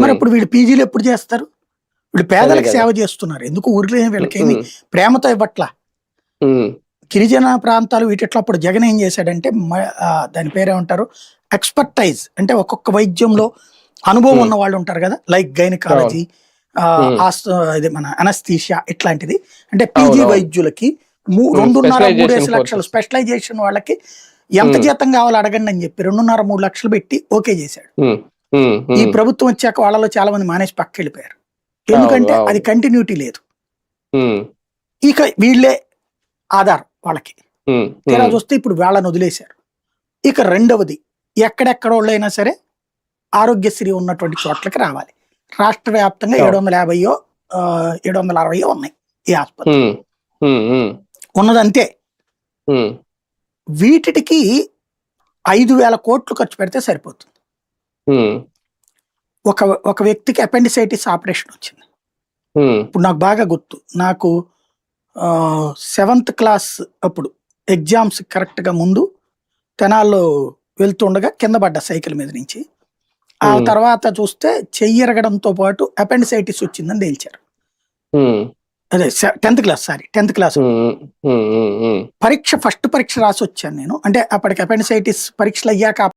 మరి అప్పుడు వీళ్ళు పీజీలు ఎప్పుడు చేస్తారు వీళ్ళు పేదలకు. సేవ చేస్తున్నారు ఎందుకు ఊరిలో వీళ్ళకేమి ప్రేమతో ఇవ్వట్లా గిరిజన ప్రాంతాలు వీటిట్లో అప్పుడు జగన్ ఏం చేశాడంటే దాని పేరేమంటారు ఎక్స్పర్టైజ్ అంటే ఒక్కొక్క వైద్యంలో అనుభవం. ఉన్న వాళ్ళు ఉంటారు కదా లైక్ గైనకాలజీ. ఇది మన అనస్థీషియా ఇట్లాంటిది అంటే పీజీ. వైద్యులకి. రెండున్నర మూడేసి లక్షలు. స్పెషలైజేషన్ వాళ్ళకి ఎంత. జీతం కావాలో అడగండి అని చెప్పి రెండున్నర మూడు లక్షలు పెట్టి ఓకే చేశాడు ఈ ప్రభుత్వం వచ్చాక వాళ్ళలో చాలా మంది మానేసి పక్కకి వెళ్ళిపోయారు ఎందుకంటే. అది కంటిన్యూటీ లేదు. ఇక వీళ్ళే ఆధార్ వాళ్ళకి. ఉమ్, చూస్తే ఇప్పుడు వాళ్ళని వదిలేశారు. ఇక రెండవది ఎక్కడెక్కడ వాళ్ళైనా సరే ఆరోగ్యశ్రీ ఉన్నటువంటి చోట్లకి రావాలి. రాష్ట్ర వ్యాప్తంగా. ఏడు వందల యాభైయో ఏడు వందల అరవయో ఉన్నాయి ఈ ఆసుపత్రి ఉన్నదంతే. వీటికి ఐదు వేల కోట్లు ఖర్చు పెడితే సరిపోతుంది. ఒక ఒక వ్యక్తికి అపెండిసైటిస్ ఆపరేషన్ వచ్చింది. ఇప్పుడు నాకు బాగా గుర్తు. నాకు సెవెంత్ క్లాస్ అప్పుడు ఎగ్జామ్స్ కరెక్ట్గా ముందు తెనాల్లో వెళ్తుండగా కింద పడ్డ సైకిల్ మీద నుంచి. ఆ. తర్వాత చూస్తే చెయ్యరగడంతో పాటు అపెండిసైటిస్ వచ్చిందని తేల్చారు. అదే tenth class sorry tenth class. పరీక్ష ఫస్ట్ పరీక్ష రాసి వచ్చాను నేను. అంటే అప్పటికి అపెండిసైటిస్ పరీక్షలు అయ్యాక